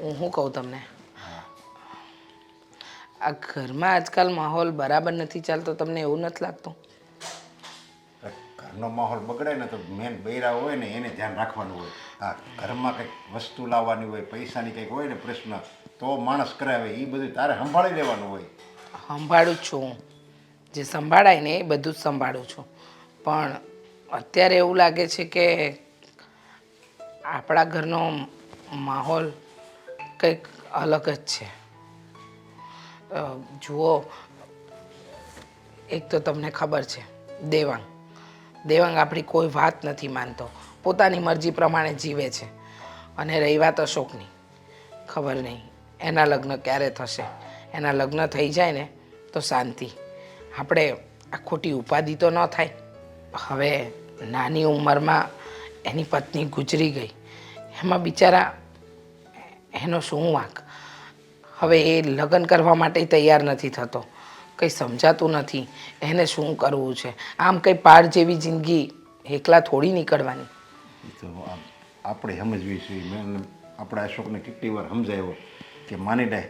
હું શું કહું તમને? આ ઘરમાં આજકાલ માહોલ બરાબર નથી ચાલતો તમને એવું નથી લાગતું? ઘરનો માહોલ બગડે ને તો મેન બૈરા હોય ને એને ધ્યાન રાખવાનું હોય. હા ઘરમાં કંઈક વસ્તુ લાવવાની હોય પૈસાની કંઈક હોય ને પ્રશ્ન તો માણસ કરાવે એ બધું તારે સંભાળી લેવાનું હોય. સંભાળું જ છું હું. જે સંભાળાય ને એ બધું જ સંભાળું છું. પણ અત્યારે એવું લાગે છે કે આપણા ઘરનો માહોલ કંઈક અલગ જ છે. જુઓ, એક તો તમને ખબર છે, દેવાંગ. દેવાંગ આપણી કોઈ વાત નથી માનતો. પોતાની મરજી પ્રમાણે જીવે છે. અને રહી વાત અશોકની ખબર નહીં. એના લગ્ન ક્યારે થશે? એના લગ્ન થઈ જાય ને, તો શાંતિ. આપણે આ ખોટી ઉપાધિ તો ન થાય. હવે નાની ઉંમરમાં એની પત્ની ગુજરી ગઈ. એમાં બિચારા એનો શું વાંક? હવે એ લગ્ન કરવા માટે તૈયાર નથી થતો. કંઈ સમજાતું નથી. એને શું કરવું છે? આમ કંઈ પાર જેવી જિંદગી એકલા થોડી નીકળવાની. તો આપણે સમજવી છે મેં આપણા અશોકને કેટલી વાર સમજાવ્યો કે માની લે,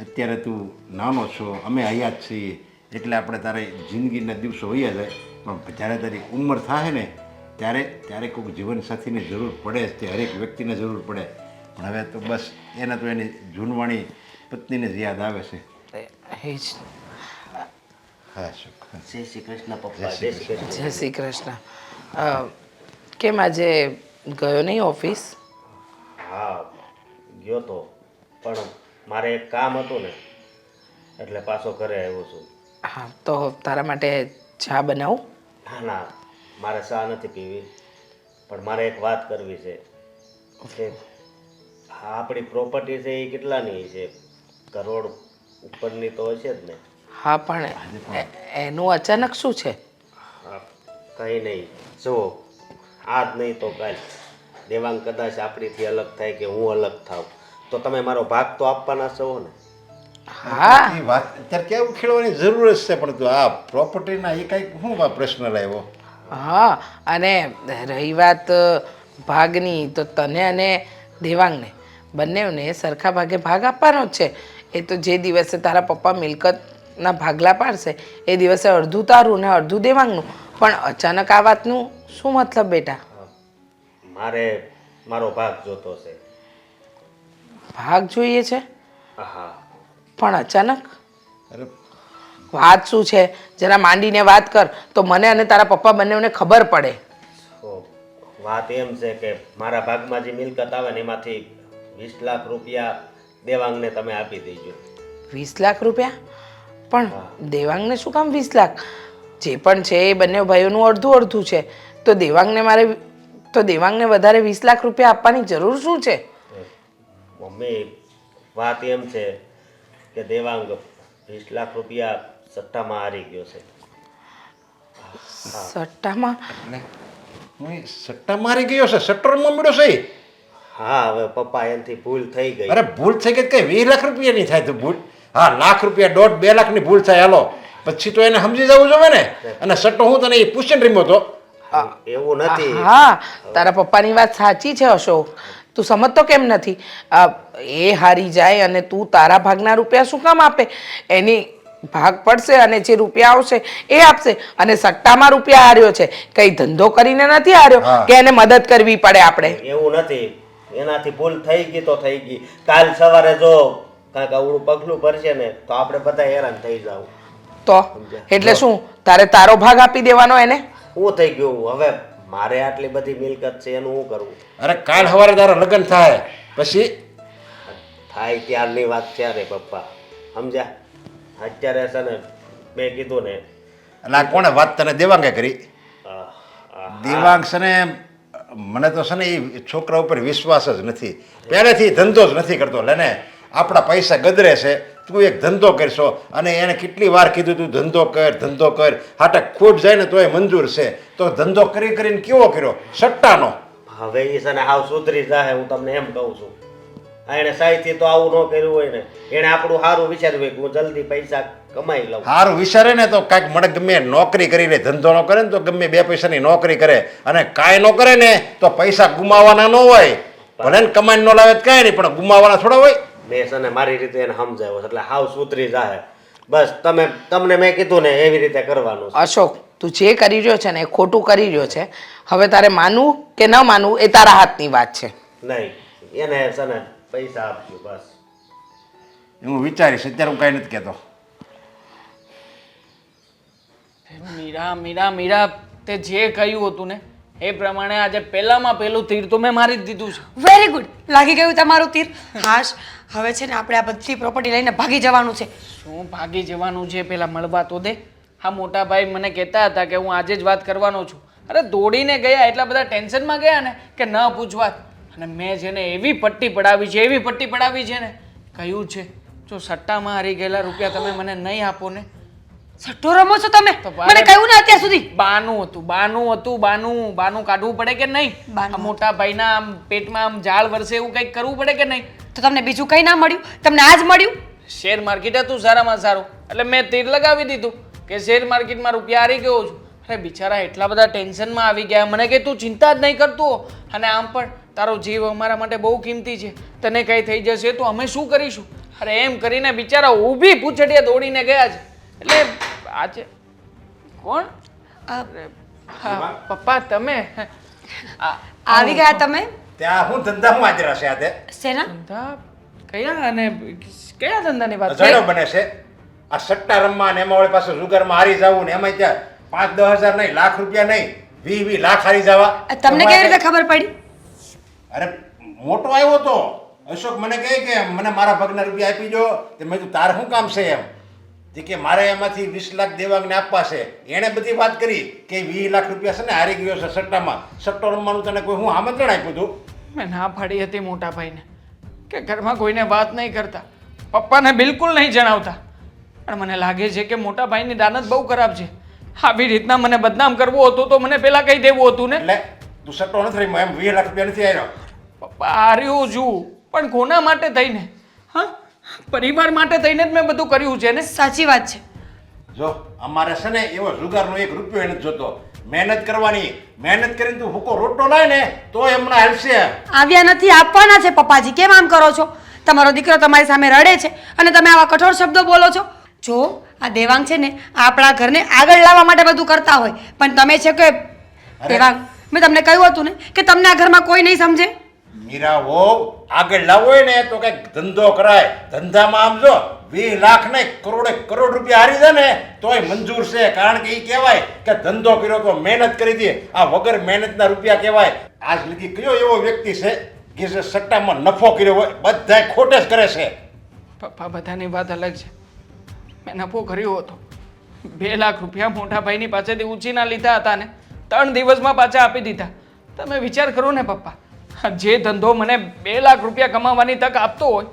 અત્યારે તું નાનો છો, અમે હયાત છીએ, એટલે આપણે તારે જિંદગીના દિવસો હોઈએ જાય. પણ જ્યારે તારી ઉંમર થાય ને, ત્યારે ત્યારે કોઈક જીવનસાથીની જરૂર પડે તે, હરેક વ્યક્તિને જરૂર પડે. પણ હવે તો બસ એને તો એની જૂનવાણી પત્નીને જ યાદ આવે છે. એ જ. હા હા. જય શ્રી કૃષ્ણ પપ્પા જય શ્રી કૃષ્ણ. જય શ્રી કૃષ્ણ. અ, કેમ આજે ગયો નહીં ઓફિસ? હા ગયો તો પણ મારે એક કામ હતું ને એટલે પાછો ઘરે આવ્યો છું. હા તો તારા માટે ચા બનાવું? ના ના મારે ચા નથી પીવી પણ મારે એક વાત કરવી છે. કે આપણી પ્રોપર્ટી છે એ કેટલાની છે? કરોડ ઉપરની તો હશે જ ને. હા પણ એ- એનું અચાનક શું છે? હા, કંઈ નહીં. જુઓ આજ નહીં તો કાલ. દેવાંગ કદાચ આપણીથી અલગ થાય કે હું અલગ થાવ તો તમે મારો ભાગ તો આપવાના છો ને? હા. એ વાત અત્યારે કેવું ખેડવાની જરૂર જ છે પણ તું આ પ્રોપર્ટીના એ કંઈક શું આ પ્રશ્ન લાવ્યો? હા અને રહી વાત ભાગની તો તને અને દેવાંગને. બંનેને સરખા ભાગે ભાગ આપવાનો જ છે. એ તો જે દિવસે તારા પપ્પા મિલકતના ભાગલા પાડશે એ દિવસે અડધું તારું ને અડધું દેવાંગનું પણ અચાનક આ વાતનું શું મતલબ બેટા? મારે મારો ભાગ જોતો છે. ભાગ જોઈએ છે? હા. પણ અચાનક? અરે. વાત શું છે? જરા માંડીને વાત કર તો મને અને તારા પપ્પા બંનેને ખબર પડે. વાત એમ છે કે મારા ભાગમાં જે મિલકત આવે ને એમાંથી વીસ લાખ રૂપિયા દેવાંગને તમે આપી દેજો. વીસ લાખ રૂપિયા? પણ દેવાંગને શું કામ વીસ લાખ? જે પણ છે એ બંને ભાઈઓનું અડધું અડધું છે. તો દેવાંગને મારે તો દેવાંગને વધારે વીસ લાખ રૂપિયા આપવાની જરૂર શું છે? મમ્મી વાત એમ છે કે દેવાંગ વીસ લાખ રૂપિયા સટ્ટામાં હારી ગયો છે. સટ્ટામાં? હું સટ્ટા મારી ગયો છે? સટ્ટર મળ્યો છે? ઈ? હા હવે પપ્પા એનથી ભૂલ થઈ ગઈ. અરે ભૂલ થઈ ગઈ કઈ વીસ લાખ રૂપિયાની થાય તો ભૂલ. હા લાખ રૂપિયા દોઢ બે લાખની ભૂલ થાય હાલો. પછી તો એને સમજી જવું જોઈએ ને. અને સટ્ટો હું તને એ પૂછીને રીમો તો એવું નથી. હા તારા પપ્પાની વાત સાચી છે અશોક. તું સમજતો કેમ નથી? આ, એ હારી જાય અને તું તારા ભાગના રૂપિયા શું કામ આપે? એની ભાગ પડશે અને જે રૂપિયા આવશે એ આપશે. અને સટ્ટામાં રૂપિયા હાર્યો છે. કઈ ધંધો કરીને નથી હાર્યો કે એને મદદ કરવી પડે આપણે? એવું નથી. એનાથી ભૂલ થઈ ગઈ તો થઈ ગઈ. કાલ સવારે જો કાંઈક આવડું પગલું ભરશે ને તો આપણે બધા હેરાન થઈ જાવ. તો? એટલે શું? તારે તારો ભાગ આપી દેવાનો એને? હું થઈ ગયું હવે મારે આટલી બધી મિલકત છે એનું હું કરવું અરે કાલ સવારે તારા લગ્ન થાય. પછી? થાય ત્યારની વાત ત્યારે પપ્પા? સમજ્યા? અત્યારે છે ને મેં કીધું ને. એટલે આ કોણે વાત તને દેવાંગે કરી? દેવાંગ છે ને મને તો છે ને એ છોકરા ઉપર વિશ્વાસ જ નથી. પહેલેથી ધંધો જ નથી કરતો. લેને આપણા પૈસા ગદરે છે. તું એક ધંધો કરશો અને એને કેટલી વાર કીધું તું, ધંધો કર ધંધો કર. હાટે ખોટ જાય ને તોય મંજૂર છે. તો ધંધો કરી કરીને કેવો કર્યો? સટ્ટાનો. હવે એ છે ને હાવ સુધરી જાય હું તમને એમ કહું છું. એણે સાહીથી તો આવું ન કર્યું હોય ને. એણે આપણું સારું વિચાર્યું હોય કે હું જલ્દી પૈસા કમાઈ લઉં. સારું વિચારે ને તો કાંઈક મળે ગમે એ નોકરી કરી લે ધંધો ન કરે ને તો ગમે બે પૈસાની નોકરી કરે. અને કાંઈ ન કરે ને તો પૈસા ગુમાવવાના ન હોય. ભલે ને કમાઈ ન લાવે તો કાંઈ નહીં પણ ગુમાવવાના થોડા હોય. મેં છે ને મારી રીતે એને સમજાવ્યો એટલે હાવ સુધરી જાય બસ તમે તમને મેં કીધું ને એવી રીતે કરવાનું છે. અશોક તું જે કરી રહ્યો છે ને એ ખોટું કરી રહ્યો છે. હવે તારે માનવું કે ન માનવું એ તારા હાથની વાત છે. નહીં એને છે ને પૈસા આપજો બસ. હું વિચારીશ અત્યારે હું કાંઈ નથી કહેતો. મીરા મીરા મીરા તે જે કહ્યું હતું ને એ પ્રમાણે આજે પહેલામાં પહેલું તીર તો મેં મારી જ દીધું છે. વેરી ગુડ લાગી ગયું તમારું તીર? હાશ. હવે છે ને આપણે આ બધી પ્રોપર્ટી લઈને ભાગી જવાનું છે. શું ભાગી જવાનું છે પેલા મળવા તો દે. હા મોટા ભાઈ મને કહેતા હતા કે હું આજે જ વાત કરવાનો છું. અરે દોડીને ગયા એટલા બધા ટેન્શનમાં ગયા ને કે ન પૂછવા અને મેં જેને એવી પટ્ટી પડાવી છે એવી પટ્ટી પડાવી છે ને કહ્યું છે જો સટ્ટામાં હારી ગયેલા રૂપિયા તમે મને નહીં આપો ને. સટ્ટો રમો છો તમે? મને કહ્યું ને અત્યાર સુધી. બાનું હતું બાનું હતું બાનું બાનું કાઢવું પડે કે નહીં? આ મોટા ભાઈના આમ પેટમાં આમ ઝાડ વરસે એવું કંઈક કરવું પડે કે નહીં? તો તમને બીજું કંઈ ના મળ્યું? તમને આજ મળ્યું? શેર માર્કેટ હતું સારામાં સારું. એટલે મેં તીર લગાવી દીધું કે શેર માર્કેટમાં રૂપિયા હારી ગયો છું. અરે બિચારા એટલા બધા ટેન્શનમાં આવી ગયા. મને કે તું ચિંતા જ નહીં કરતો. અને આમ પણ તારો જીવ અમારા માટે બહુ કિંમતી છે. તને કંઈ થઈ જશે તો અમે શું કરીશું? અરે એમ કરીને બિચારા ઊભી પૂછડીએ દોડીને ગયા છે. એટલે આ છે કોણ હા પપ્પા તમે? આવી ગયા તમે? ત્યાં હું ધંધા હું હાજર હશે આજે. શેના? ધંધા? કયા અને કયા ધંધાની વાત? અજાણ્યો બને છે. આ સટ્ટા રમવા ને એમાં વળી પાછું જુગારમાં હારી જવું ને એમાં ત્યાં પાંચ દસ હજાર નહીં લાખ રૂપિયા નહીં વી વી લાખ હારી જવા. તમને કેવી રીતે ખબર પડી? અરે મોટો આવ્યો તો. અશોક મને કહે કે મને મારા ભાગના રૂપિયા આપી દો. તે મેં કીધું તાર શું કામ છે એમ? તે કે મારે એમાંથી વીસ લાખ દેવાંગને આપવા છે. એણે બધી વાત કરી કે વીસ લાખ રૂપિયા છે ને હારી ગયો છે સટ્ટામાં. સટ્ટો રમવાનું તને કોઈ હું આમંત્રણ આપ્યું હતું મેં ના પાડી હતી મોટા ભાઈને. કે ઘરમાં કોઈને વાત નહીં કરતા. પપ્પાને બિલકુલ નહીં જણાવતા. પણ મને લાગે છે કે મોટા ભાઈની દાનત બહુ ખરાબ છે. આવી રીતના મને બદનામ કરવું હતું તો મને પેલા કહી દેવું હતું ને? એટલે તું સટ્ટો નથી રમ્યો એમ વીસ લાખ રૂપિયા નથી આવ્યો પપ્પા હાર્યો છું. પણ કોના માટે થઈને? હા? પરિવાર માટે થઈને જ મેં બધું કર્યું છે ને? સાચી વાત છે. જો અમારે છે ને એવો જુગારનો એક રૂપિયો એને જોતો. મહેનત કરવાની મહેનત કરીને તું હુકો રોટલો લાય ને તો હમણાં હાલશે. આવ્યા નથી આપવાના છે પપ્પાજી. કેમ આમ કરો છો? તમારો દીકરો તમારી સામે રડે છે અને તમે આવા કઠોર શબ્દો બોલો છો. જો આ દેવાંગ છે ને આપણા ઘરને આગળ લાવવા માટે બધું કરતા હોય. પણ તમે છે કે દેવાંગ મેં તમને કહ્યું હતું ને કે તમને આ ઘરમાં કોઈ નહીં સમજે. મીરા વહુ આગળ લાવો હોય ને તો કંઈક ધંધો કરાય. ધંધામાં આમ જો વીસ લાખ ને કરોડે કરોડ રૂપિયા હારી દે ને તોય મંજૂર છે. કારણ કે એ કહેવાય કે ધંધો કર્યો તો મહેનત કરી દે. આ વગર મહેનતના રૂપિયા કહેવાય. આજ લગી કયો એવો વ્યક્તિ છે કે જે સટ્ટામાં નફો કર્યો હોય બધા ખોટે જ કરે છે. પપ્પા બધાની વાત અલગ છે. મેં નફો કર્યો હતો. બે લાખ રૂપિયા મોટા ભાઈની પાસેથી ઉછીના લીધા હતા ને. ત્રણ દિવસમાં પાછા આપી દીધા. તમે વિચાર કરો ને પપ્પા. જે ધંધો મને બે લાખ રૂપિયા કમાવાની તક આપતો હોય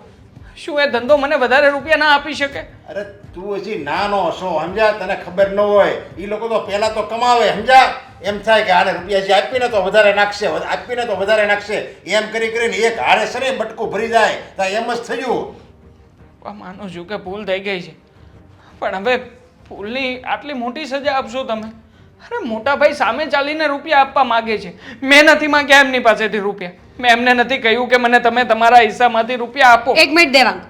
શું એ ધંધો મને વધારે રૂપિયા ના આપી શકે? અરે તું હજી નાનો છો સમજા? તને ખબર ન હોય. એ લોકો તો પહેલા તો કમાવે સમજા? એમ થાય કે આને રૂપિયા જે આપીને તો વધારે નાખશે આપીને તો વધારે નાખશે. એમ કરી કરીને એક હારે સરે બટકું ભરી જાય. તો એમ જ થયું માનું છું કે ભૂલ થઈ ગઈ છે. પણ હવે ભૂલની આટલી મોટી સજા આપશો તમે? અરે મોટા ભાઈ સામે ચાલીને રૂપિયા આપવા માગે છે. મેં નથી માંગ્યા એમની પાસેથી રૂપિયા? મેં એમને નથી કહ્યું કે મને તમે તમારા હિસ્સામાંથી રૂપિયા આપો. એક મિનિટ દેવાંગ.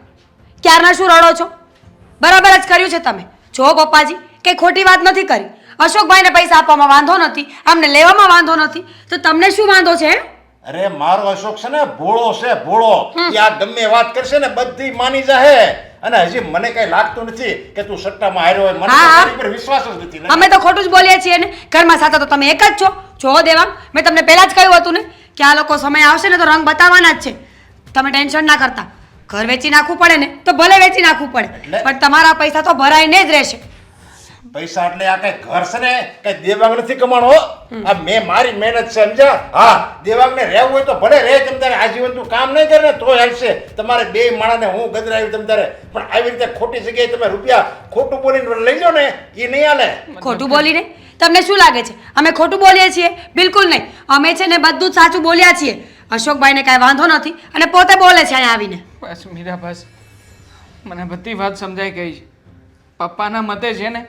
ક્યારના શું રડો છો? બરાબર જ કર્યું છે તમે. જો પપ્પાજી કઈ ખોટી વાત નથી કરી. અશોકભાઈને પૈસા આપવામાં વાંધો નથી અમને લેવામાં વાંધો નથી તો તમને શું વાંધો છે અરે મારો અશોક છે ને ભોળો છે ભોળો. એ ગમે વાત કરશે ને બધી માની જાહે. અને હજી મને કઈ લાગતું નથી કે તું સટ્ટામાં હાર્યો હોય. મને તો હા, હા. તારી પર વિશ્વાસ જ નથી અમે તો ખોટું જ બોલીએ છીએ ને. ઘરમાં સાથે તો તમે એક જ છો. જો દેવા મેં તમને પહેલા જ કહ્યું હતું ને કે આ લોકો સમય આવશે ને તો રંગ બતાવવાના જ છે. તમે ટેન્શન ના કરતા. ઘર વેચી નાખવું પડે ને તો ભલે વેચી નાખવું પડે. એટલે? પણ તમારા પૈસા તો ભરાઈને જ રહેશે. પૈસા એટલે આ કઈ ઘર છે ને કઈ દેવાંગ નથી કમાણો હો. આ મેં મારી મહેનત છે સમજા હા દેવાંગ ને રહેવું હોય તો ભલે રહે તમ તારે આજીવન તું કામ નહીં કરે ને તો હેલશે. તમારે બે માણાને હું ગદરાવી તમ તારે. પણ આવી રીતે ખોટી જગ્યાએ તમે રૂપિયા ખોટું બોલીને લઈ લો ને એ નહીં આલે ખોટું બોલીને? તમને શું લાગે છે? અમે ખોટું બોલીએ છીએ? બિલકુલ નહીં. અમે છે ને બધું જ સાચું બોલ્યા છીએ. અશોકભાઈને કાંઈ વાંધો નથી અને પોતે બોલે છે અહીંયા આવીને. બસ મીરા બસ મને બધી વાત સમજાઈ ગઈ છે. પપ્પાના મતે છે ને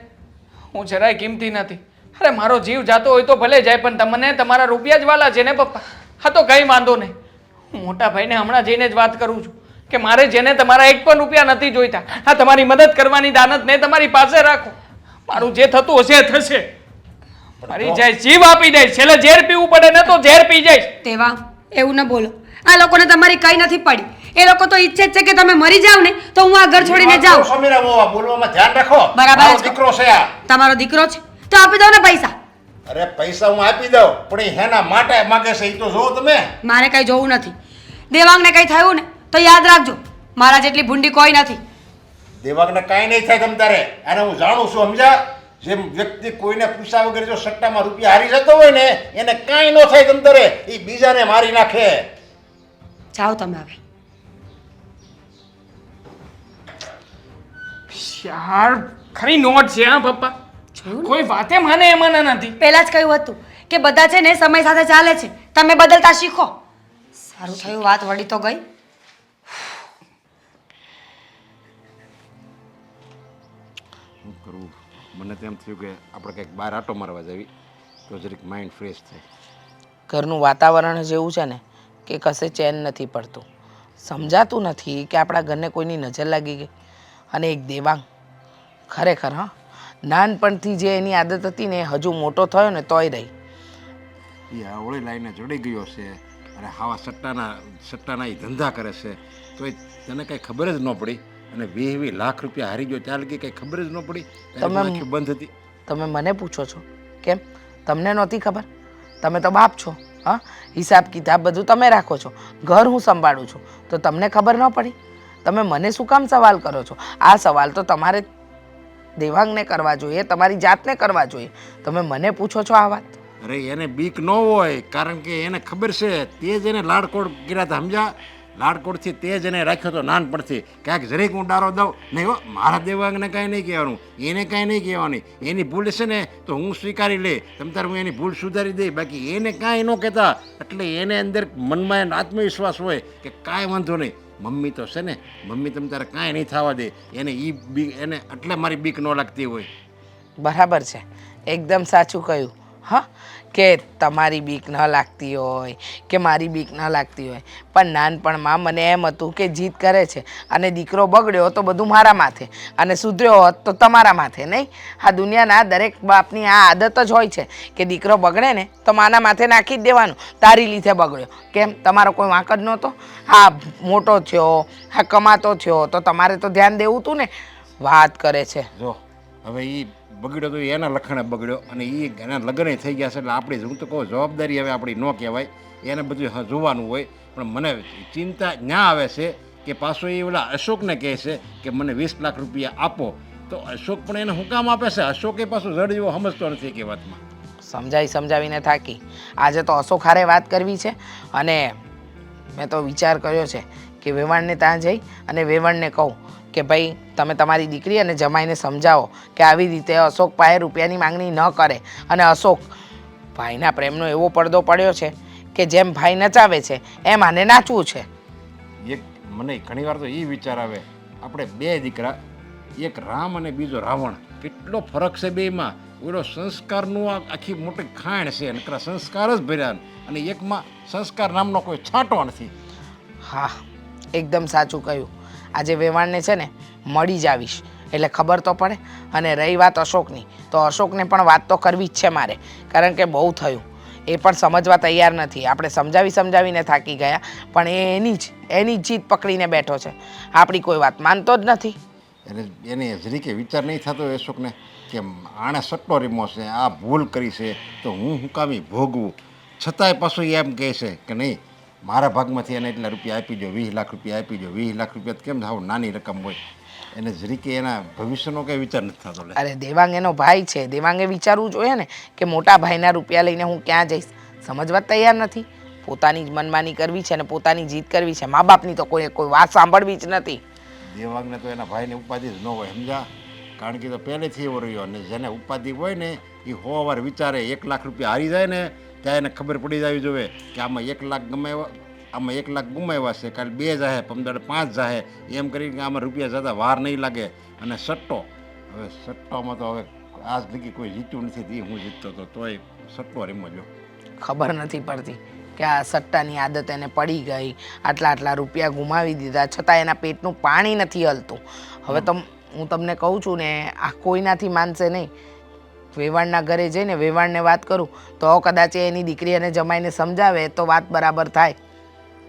હું જરાય કિંમતી નથી. અરે, મારો જીવ જાતો હોય તો ભલે જાય, પણ તમને તમારા રૂપિયા જ વાલા છે ને, પપ્પા? હા, તો કંઈ વાંધો નહીં. હું મોટા ભાઈને હમણાં જઈને જ વાત કરું છું કે મારે જેને તમારા એક પણ રૂપિયા નથી જોઈતા. હા, તમારી મદદ કરવાની દાનત ને તમારી પાસે રાખો. મારું જે થતું હશે થશે. મારી જાય, જીવ આપી જાય છેલ્લે ઝેર પીવું પડે, ને તો ઝેર પી જાય તેવા, એવું ન બોલો. આ લોકોને તમારી કઈ નથી પડી. એ લોકો તો ઈચ્છે છે કે તમે મરી જાવ ને તો હું આ ઘર છોડીને જાઉં. સમીરા બોવા બોલવામાં ધ્યાન રાખો. બરાબર દીકરો છે આ. તમારો દીકરો છે તો આપી દો ને પૈસા. અરે પૈસા હું આપી દઉં પણ હેના માટે માગે છે એ તો જો તમે. મારે કઈ જોવું નથી. દેવાંગને કઈ થયું ને તો યાદ રાખજો મારા જેટલી ભૂંડી કોઈ નથી. દેવાગને કાંઈ નહીં થાય તમ તારે. અને હું જાણું છું સમજા? જેમ વ્યક્તિ કોઈને પૂછ્યા વગર જો સટ્ટામાં રૂપિયા હારી જતો હોય ને એને કાંઈ ન થાય તમ તારે. એ બીજાને મારી નાખે. જાઓ તમે હવે. યાર ખરી નોટ છે હા પપ્પા. કોઈ વાતે માને એમાંના નથી. પહેલા જ કહ્યું હતું કે બધા છે ને સમય સાથે ચાલે છે. તમે બદલતા શીખો. સારું થયું વાત વળી તો ગઈ. શું કરવું? મને તેમ થયું કે આપણે કંઈક બહાર આટો મારવા જવી. તો જરીક માઇન્ડ ફ્રેશ થાય. ઘરનું વાતાવરણ જ એવું છે ને કે કશે ચેન નથી પડતું. સમજાતું નથી કે આપણા ઘરને કોઈની નજર લાગી ગઈ. અને એક દેવાંગ. ખરેખર હા. નાનપણથી જે એની આદત હતી ને હજુ મોટો થયો ને તોય રહી. એ આવળી લાઈને જોડી ગયો છે અને આવા સટ્ટાના સટ્ટાના એ ધંધા કરે છે. તો એ તને કાંઈ ખબર જ ન પડી? અને વીસ વીસ લાખ રૂપિયા હારી ગયો ત્યાં લગી કંઈ ખબર જ ન પડી? તમે- બંધ હતી. તમે મને પૂછો છો? કેમ? તમને નહોતી ખબર? તમે તો બાપ છો હા? હિસાબ કિતાબ બધું તમે રાખો છો. ઘર હું સંભાળું છું. તો તમને ખબર ન પડી? તમે મને શું કામ સવાલ કરો છો? આ સવાલ તો તમારે દેવાંગને કરવા જોઈએ, તમારી જાતને કરવા જોઈએ. તમે મને પૂછો છો આ વાત? અરે, એને બીક ન હોય, કારણ કે એને ખબર છે તે જ એને લાડકોડ ગીરા સમજા લાડકોડથી તે જ એને રાખ્યો હતો નાનપણથી. ક્યાંક જરીક હું ડારો દઉં. નહીં હો, મારા દેવાંગને કાંઈ નહીં કહેવાનું. એને કાંઈ નહીં કહેવાની. એની ભૂલ છે ને, તો હું સ્વીકારી લે તમ તારે હું એની ભૂલ સુધારી દઈ. બાકી એને કાંઈ ન કહેતા. એટલે એને અંદર મનમાં આત્મવિશ્વાસ હોય કે કાંઈ વાંધો નહીં. મમ્મી તો છે ને, મમ્મી તમ તારે કાંઈ નહીં થવા દે. એને એ બીક, એને એટલે મારી બીક ન લાગતી હોય. બરાબર છે. એકદમ સાચું કહ્યું. હા કે તમારી બીક ન લાગતી હોય, કે મારી બીક ન લાગતી હોય. પણ નાનપણમાં મને એમ હતું કે જીદ કરે છે અને દીકરો બગડ્યો તો બધું મારા માથે અને સુધર્યો હોત તો તમારા માથે, નહીં? આ દુનિયાના દરેક બાપની આ આદત જ હોય છે કે દીકરો બગડે ને તો માના માથે નાખી જ દેવાનું. તારી લીધે બગડ્યો. કેમ? તમારો કોઈ વાંક જ નહોતો? હા મોટો થયો હા કમાતો થયો, તો તમારે તો ધ્યાન દેવું હતું ને? વાત કરે છે. જો, હવે એ બગડ્યો તો એના લખણે બગડ્યો અને એ એના લગ્ન થઈ ગયા છે એટલે આપણી હું તો કહું, જવાબદારી હવે આપણી ન કહેવાય. એને બધું જોવાનું હોય. પણ મને ચિંતા ન્યા આવે છે કે પાછો એ ઓલા અશોકને કહે છે કે મને વીસ લાખ રૂપિયા આપો. તો અશોક પણ એને હું કામ આપે છે? અશોકે પાછું જડ જેવો સમજતો નથી કે વાતમાં. સમજાવી સમજાવીને થાકી. આજે તો અશોક હારે વાત કરવી છે અને મેં તો વિચાર કર્યો છે કે વેવાણને ત્યાં જઈ અને વેવાણને કહું. કે ભાઈ તમે તમારી દીકરી અને જમાઈને સમજાવો કે આવી રીતે અશોક પાસે રૂપિયાની માંગણી ન કરે. અને અશોક ભાઈના પ્રેમનો એવો પડદો પડ્યો છે કે જેમ ભાઈ નચાવે છે એમ આને નાચવું છે. એક મને ઘણીવાર તો એ વિચાર આવે આપણે બે દીકરા એક રામ અને બીજો રાવણ કેટલો ફરક છે બેમાં ઓલો સંસ્કારનું આખી મોટી ખાણ છે નકરા સંસ્કાર જ ભર્યા અને એકમાં સંસ્કાર નામનો કોઈ છાંટો નથી. હા એકદમ સાચું કહ્યું. આજે વેવાણને છે ને મળી જ આવીશ. એટલે ખબર તો પડે અને રહી વાત અશોકની. તો અશોકને પણ વાત તો કરવી જ છે મારે. કારણ કે બહુ થયું. એ પણ સમજવા તૈયાર નથી. આપણે સમજાવી સમજાવીને થાકી ગયા. પણ એની જ, એની જીત પકડીને બેઠો છે. આપણી કોઈ વાત માનતો જ નથી. એટલે એને જરીકે વિચાર નહીં થતો અશોકને કે આણે સટ્ટો રીમો છે, આ ભૂલ કરી છે, તો હું હું કામી ભોગવું. છતાંય પાછું એમ કહે છે કે નહીં મારા ભાગમાંથી એને એટલા રૂપિયા આપી દો વીસ લાખ રૂપિયા આપી દો વીસ લાખ રૂપિયા કેમ થાવ? નાની રકમ હોય. એને જરીકે એના ભવિષ્યનો કંઈ વિચાર નથી થતો અરે દેવાંગ એનો ભાઈ છે. દેવાંગે વિચારવું જોઈએ ને કે મોટા ભાઈના રૂપિયા લઈને હું ક્યાં જઈશ? સમજવા તૈયાર નથી. પોતાની જ મનમાની કરવી છે અને પોતાની જીત કરવી છે. મા બાપની તો કોઈ કોઈ વાત સાંભળવી જ નથી. દેવાંગને તો એના ભાઈને ઉપાધિ જ ન હોય સમજા કારણ કે તો પહેલેથી એવો રહ્યો અને જેને ઉપાધિ હોય ને એ હોવાર વિચારે એક લાખ રૂપિયા હારી જાય ને ત્યાં એને ખબર પડી જવી જોઈએ કે આમાં એક લાખ ગમાવ્યા આમાં એક લાખ ગુમાવ્યા છે. કાલે બે જાહે પંદર પાંચ જાહે. એમ કરીને કે આમાં રૂપિયા જતા વાર નહીં લાગે. અને સટ્ટો હવે સટ્ટોમાં તો હવે આજ લગી કોઈ જીત્યું નથી તે હું જીતતો હતો તોય સટ્ટો રમો જો ખબર નથી પડતી કે આ સટ્ટાની આદત એને પડી ગઈ. આટલા આટલા રૂપિયા ગુમાવી દીધા. છતાં એના પેટનું પાણી નથી હલતું. હવે તમ હું તમને કહું છું ને આ કોઈનાથી માનશે નહીં. વેવાણના ઘરે જઈને વેવાણને વાત કરું તો કદાચ એની દીકરી અને જમાઈને સમજાવે તો વાત બરાબર થાય.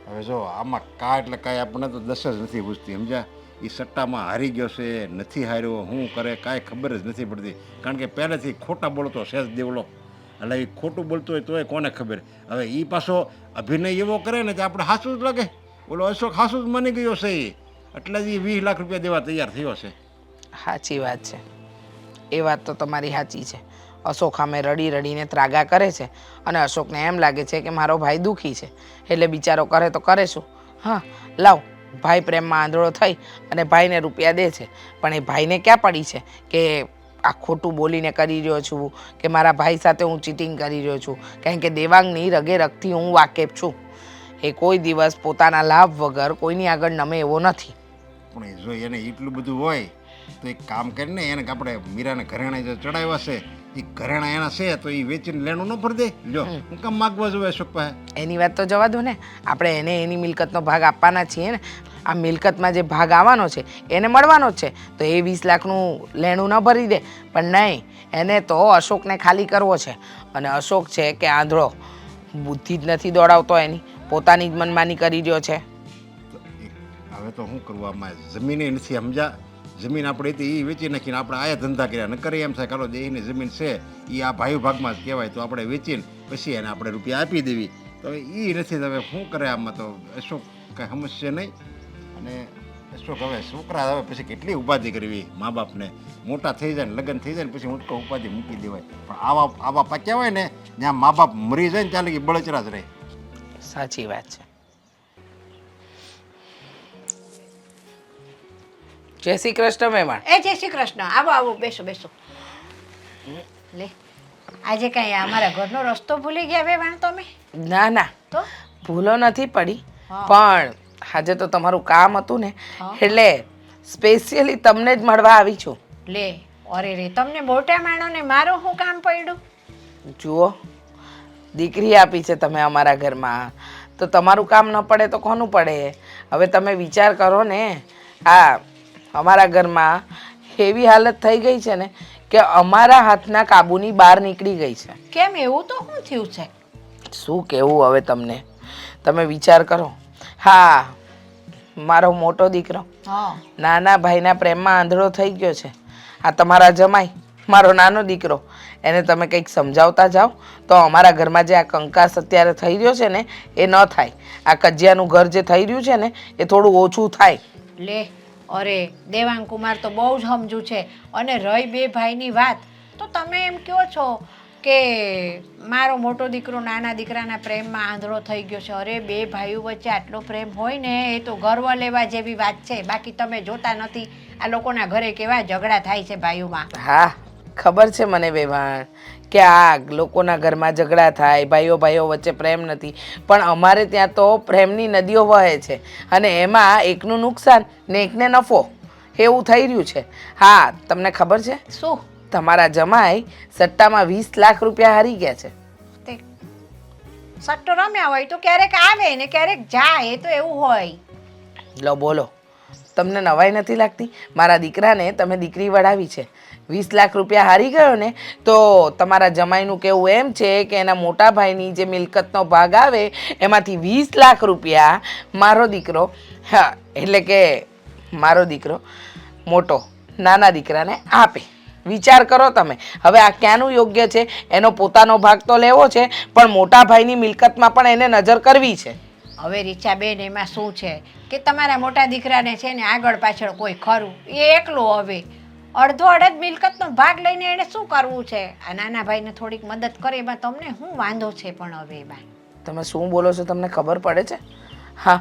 હવે જો આમાં કા એટલે કાંઈ આપણને તો દસ જ નથી પૂછતી સમજ્યા? એ સટ્ટામાં હારી ગયો છે નથી હાર્યો શું કરે કાંઈ ખબર જ નથી પડતી. કારણ કે પહેલેથી ખોટા બોલતો શેષ દેવલો. એટલે એ ખોટું બોલતો હોય તોય કોને ખબર? હવે એ પાછો અભિનય એવો કરે ને કે આપણે હાસું જ લાગે. ઓલો અશોક હાસું જ માની ગયો છે એ એટલે જ એ વીસ લાખ રૂપિયા દેવા તૈયાર થયો છે. સાચી વાત છે. એ વાત તો તમારી સાચી છે. અશોક અમે રડી રડીને ત્રાગા કરે છે અને અશોકને એમ લાગે છે કે મારો ભાઈ દુઃખી છે. એટલે બિચારો કરે તો કરે શું? હા, લાવ, ભાઈ પ્રેમમાં આંધળો થઈ અને ભાઈને રૂપિયા દે છે. પણ એ ભાઈને ક્યાં પડી છે કે આ ખોટું બોલીને કરી રહ્યો છું કે મારા ભાઈ સાથે હું ચીટિંગ કરી રહ્યો છું? કારણ કે દેવાંગની રગે રગથી હું વાકેફ છું. એ કોઈ દિવસ પોતાના લાભ વગર કોઈની આગળ નમે એવો નથી. પણ જો એને એટલું બધું હોય તો એક કામ કરીને એને આપણે મીરાને ઘરેણા જે ચડાવ્યા છે એ ઘરેણા એના છે તો એ વેચીને લેણું ન ભરી દે. જો હું કામ માગવા જોવે અશોક પાસે એની વાત તો જવા દો ને. આપણે એને એની મિલકતનો ભાગ આપવાના છીએ ને. આ મિલકતમાં જે ભાગ આવવાનો છે એને મળવાનો જ છે. તો એ વીસ લાખનું લેણું ન ભરી દે. પણ નહીં એને તો અશોકને ખાલી કરવો છે. અને અશોક છે કે આંધળો. બુદ્ધિ જ નથી દોડાવતો એની. પોતાની જ મનમાની કરી રહ્યો છે. હવે તો શું કરવું આમાં જમીને નથી સમજા જમીન આપણે હતી એ વેચી નાખીને આપણે આયા ધંધા કર્યા. ન કરીએ એમ થાય કાલો દેહીની જમીન છે એ આ ભાઈ ભાગમાં જ કહેવાય, તો આપણે વેચીને પછી એને આપણે રૂપિયા આપી દેવી. તો એ નથી હવે શું કરે આમાં તો? અશોક કાંઈ સમજશે નહીં. અને અશોક હવે છોકરા હવે પછી કેટલી ઉપાધિ કરવી? મા બાપને. મોટા થઈ જાય ને, લગ્ન થઈ જાય ને, પછી ઉઠકો ઉપાધિ મૂકી દેવાય. પણ આવા આવા પાક્યા હોય ને, જ્યાં મા બાપ મરી જાય ને, ત્યાં લગી બળચરા જ રહે. સાચી વાત છે. જય શ્રી કૃષ્ણ મહેમાન. એ જય શ્રી કૃષ્ણ. આવો આવો બેસો બેસો. લે આજે કઈ અમારા ઘરનો રસ્તો ભૂલી ગયા વેવાણ તમે? ના ના. તો? ભૂલો નથી પડી. પણ આજે તો તમારું કામ હતું ને એટલે સ્પેશિયલી તમને જ મળવા આવી છું. લે અરે રે તમને મોટા માણોને મારું હું કામ પડ્યું? જુઓ દીકરી આપી છે તમે અમારા ઘરમાં. તો તમારું કામ ન પડે તો કોનું પડે? હવે તમે વિચાર કરો ને આ અમારા ઘરમાં એવી હાલત થઈ ગઈ છે ને કે અમારા હાથના કાબુની બહાર નીકળી ગઈ છે. કેમ એવું તો શું થયું છે? શું કહેવું હવે તમને? તમે વિચાર કરો. હા મારો મોટો દીકરો. નાના ભાઈના પ્રેમમાં આંધળો થઈ ગયો છે. આ તમારા જમાઈ મારો નાનો દીકરો. એને તમે કંઈક સમજાવતા જાઓ. તો અમારા ઘરમાં જે આ કંકાસ અત્યારે થઈ રહ્યો છે ને એ ન થાય. આ કજિયાનું ઘર જે થઈ રહ્યું છે ને એ થોડું ઓછું થાય. લે. અરે, દેવાંગ કુમાર તો બહુ જ સમજુ છે. અને રહી બે ભાઈની વાત, તો તમે એમ કહો છો કે મારો મોટો દીકરો નાના દીકરાના પ્રેમમાં આંધળો થઈ ગયો છે. અરે, બે ભાઈઓ વચ્ચે આટલો પ્રેમ હોય ને, એ તો ગર્વ લેવા જેવી વાત છે. બાકી તમે જોતા નથી. આ લોકોના ઘરે કેવા ઝઘડા થાય છે ભાઈઓમાં. હા ખબર છે મને વેવાણ કે આ લોકોના ઘરમાં ઝઘડા થાય ભાઈઓ ભાઈઓ વચ્ચે પ્રેમ નથી. પણ અમારે ત્યાં તો પ્રેમની નદીઓ વહે છે અને એમાં એકનું નુકસાન ને એકને નફો. એવું થઈ રહ્યું છે. હા તમને ખબર છે? શું? તમારા જમાઈ સટ્ટામાં વીસ લાખ રૂપિયા હારી ગયા છે. સટ્ટો રમ્યા હોય તો ક્યારેક આવે ને ક્યારેક જાય એ તો એવું હોય. લો બોલો. તમને નવાઈ નથી લાગતી? મારા દીકરાને તમે દીકરી વડાવી છે. વીસ લાખ રૂપિયા હારી ગયો ને, તો તમારા જમાઈનું કહેવું એમ છે કે એના મોટા ભાઈની જે મિલકતનો ભાગ આવે, એમાંથી વીસ લાખ રૂપિયા મારો દીકરો, હા, એટલે કે મારો દીકરો મોટો નાના દીકરાને આપે. વિચાર કરો તમે. હવે આ ક્યાંનું યોગ્ય છે? એનો પોતાનો ભાગ તો લેવો છે, પણ મોટા ભાઈની મિલકતમાં પણ એને નજર કરવી છે. હવે રીચાબેન, એમાં શું છે? કે તમારા મોટા દીકરાને છે ને આગળ પાછળ કોઈ ખરું. એ એકલો હવે. અડધો અડધ મિલકતનો ભાગ લઈને એણે શું કરવું છે? આ નાના ભાઈને થોડીક મદદ કરે, એમાં તમને શું વાંધો છે પણ હવે એમાં? તમે શું બોલો છો, તમને ખબર પડે છે? હા,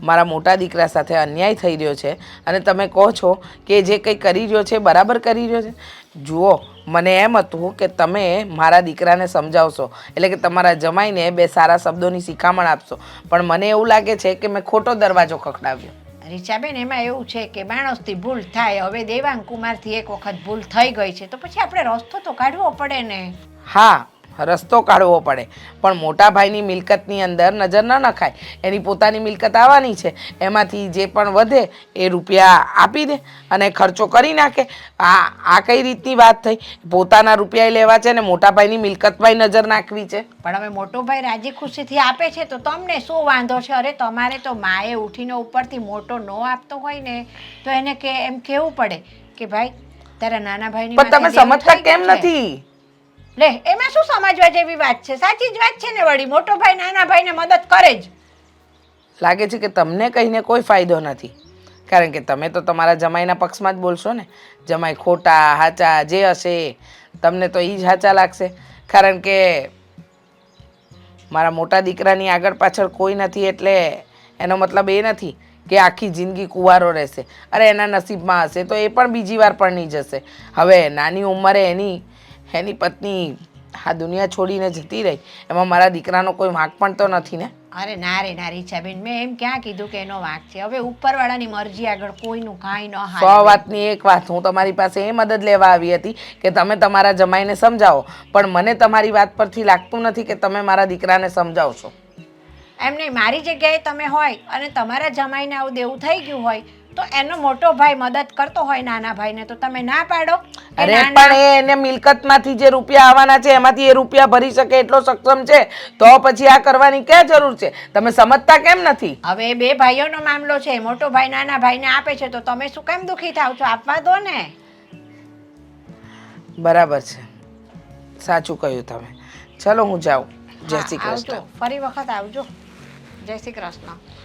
મારા મોટા દીકરા સાથે અન્યાય થઈ રહ્યો છે અને તમે કહો છો કે જે કંઈ કરી રહ્યો છે, બરાબર કરી રહ્યો છે? જુઓ, મને એમ હતું કે તમે મારા દીકરાને સમજાવશો, એટલે કે તમારા જમાઈને બે સારા શબ્દોની શિખામણ આપશો, પણ મને એવું લાગે છે કે મેં ખોટો દરવાજો ખખડાવ્યો. રીચાબેન, એમાં એવું છે કે માણસથી ભૂલ થાય. હવે દેવાંગ કુમારથી એક વખત ભૂલ થઈ ગઈ છે. તો પછી આપણે રસ્તો તો કાઢવો પડે ને. હા રસ્તો કાઢવો પડે. પણ મોટા ભાઈની મિલકતની અંદર નજર ન નખાય. એની પોતાની મિલકત આવવાની છે. એમાંથી જે પણ વધે એ રૂપિયા આપી દે અને ખર્ચો કરી નાખે. આ આ કઈ રીતની વાત થઈ? પોતાના રૂપિયા લેવા છે ને મોટા ભાઈની મિલકતમાં નજર નાખવી છે. પણ હવે મોટો ભાઈ રાજી ખુશીથી આપે છે તો તમને શું વાંધો છે? અરે તમારે તો માએ ઉઠીને ઉપરથી મોટો નો આપતો હોય ને તો એને કે એમ કેવું પડે કે ભાઈ તારા નાના ભાઈ પણ તમે સમજતા કેમ નથી? લે, એમાં શું સમજવા જેવી વાત છે? સાચી જ વાત છે ને વળી. મોટો ભાઈ નાના ભાઈને મદદ કરે જ. લાગે છે કે તમને કહીને કોઈ ફાયદો નથી. કારણ કે તમે તો તમારા જમાઈના પક્ષમાં જ બોલશો ને. જમાઈ ખોટા, હાચા, જે હશે તમને તો એ જ હાચા લાગશે. કારણ કે મારા મોટા દીકરાની આગળ પાછળ કોઈ નથી એટલે એનો મતલબ એ નથી કે આખી જિંદગી કુંવારો રહેશે. અરે, એના નસીબમાં હશે તો એ પણ બીજી વાર પરણી જશે. હવે, નાની ઉંમરે એની એની પત્ની આ દુનિયા છોડીને જતી રહી. એમાં મારા દીકરાનો કોઈ વાંક પણ તો નથી ને? અરે ના રે ના રીછાબેન મેં એમ ક્યાં કીધું કે એનો વાંક છે? હવે ઉપરવાળાની મરજી આગળ કોઈનું કાંઈ ન સો વાતની એક વાત હું તમારી પાસે એ મદદ લેવા આવી હતી કે તમે તમારા જમાઈને સમજાવો. પણ મને તમારી વાત પરથી લાગતું નથી કે તમે મારા દીકરાને સમજાવશો. એમ નહીં મારી જગ્યાએ તમે હોય અને તમારા જમાઈને આવું દેવું થઈ ગયું હોય તો એનો મોટો ભાઈ મદદ કરતો હોય નાના ભાઈને તો તમે ના પાડો અરે પણ એ એને મિલકતમાંથી જે રૂપિયા આવવાના છે એમાંથી એ રૂપિયા ભરી શકે એટલો સક્ષમ છે તો પછી આ કરવાની ક્યાં જરૂર છે? તમે સમજતા કેમ નથી? હવે એ બે ભાઈઓનો મામલો છે મોટો ભાઈ નાના ભાઈને આપે છે તો તમે શું કેમ દુખી થાવ છો? આપવા દો ને. બરાબર છે. સાચું કહ્યું તમે. ચલો હું જાઉં. જય શ્રી કૃષ્ણ. ફરી વખત આવજો. જય શ્રી કૃષ્ણ.